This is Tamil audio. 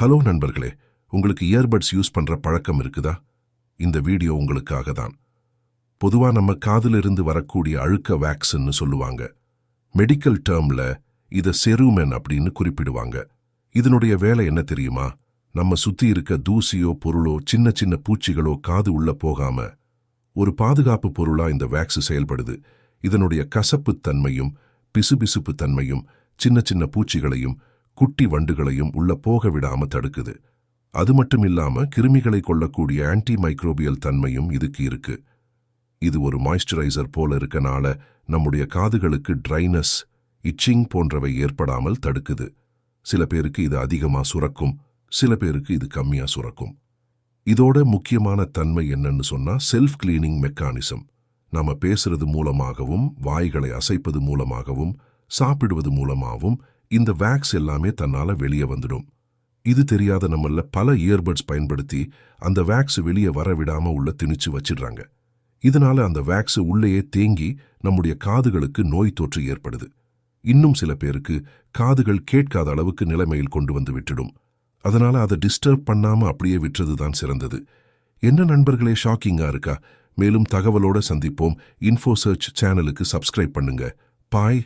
ஹலோ நண்பர்களே உங்களுக்கு இயர்பட்ஸ் யூஸ் பண்ற பழக்கம் இருக்குதா? இந்த வீடியோ உங்களுக்காக தான். பொதுவா நம்ம காதிலிருந்து வரக்கூடிய அழுக்க வேக்சின்னு சொல்லுவாங்க. மெடிக்கல் டேர்ம்ல இத செருமென் அப்படின்னு குறிப்பிடுவாங்க. இதனுடைய வேலை என்ன தெரியுமா? நம்ம சுத்தி இருக்க தூசியோ பொருளோ சின்ன சின்ன பூச்சிகளோ காது உள்ள போகாம ஒரு பாதுகாப்பு பொருளா இந்த வேக்ஸ் செயல்படுது. இதனுடைய கசப்புத் தன்மையும் பிசுபிசுப்பு தன்மையும் சின்ன சின்ன பூச்சிகளையும் குட்டி வண்டுகளையும் உள்ள போக விடாம தடுக்குது. அது மட்டும் இல்லாம கிருமிகளை கொள்ளக்கூடிய ஆன்டி மைக்ரோபியல் தன்மையும் இதுக்கு இருக்கு. இது ஒரு மாய்ஸ்சரைசர் போல இருக்கனால நம்முடைய காதுகளுக்கு ட்ரைனஸ் இச்சிங் போன்றவை ஏற்படாமல் தடுக்குது. சில பேருக்கு இது அதிகமா சுரக்கும் சில பேருக்கு இது கம்மியா சுரக்கும். இதோட முக்கியமான தன்மை என்னன்னு சொன்னா செல்ஃப் கிளீனிங் மெக்கானிசம் நாம பேசுறது மூலமாகவும் வாய்களை அசைப்பது மூலமாகவும் சாப்பிடுவது மூலமாகவும் இந்த வேக்ஸ் எல்லாமே தன்னால வெளியே வந்துடும். இது தெரியாத நம்மள பல இயர்பட்ஸ் பயன்படுத்தி அந்த வேக்ஸ் வெளியே வர விடாம உள்ள திணிச்சு வச்சிடுறாங்க. இதனால அந்த வேக்ஸ் உள்ளேயே தேங்கி நம்முடைய காதுகளுக்கு நோய் தொற்று ஏற்படுது. இன்னும் சில பேருக்கு காதுகள் கேட்காத அளவுக்கு நிலைமையில் கொண்டு வந்து விட்டுடும். அதனால அதை டிஸ்டர்ப் பண்ணாம அப்படியே விட்டுறது தான் சிறந்தது. என்ன நண்பர்களே ஷாக்கிங்கா இருக்கா? மேலும் தகவலோட சந்திப்போம். இன்ஃபோ சர்ச் சேனலுக்கு சப்ஸ்கிரைப் பண்ணுங்க. பாய்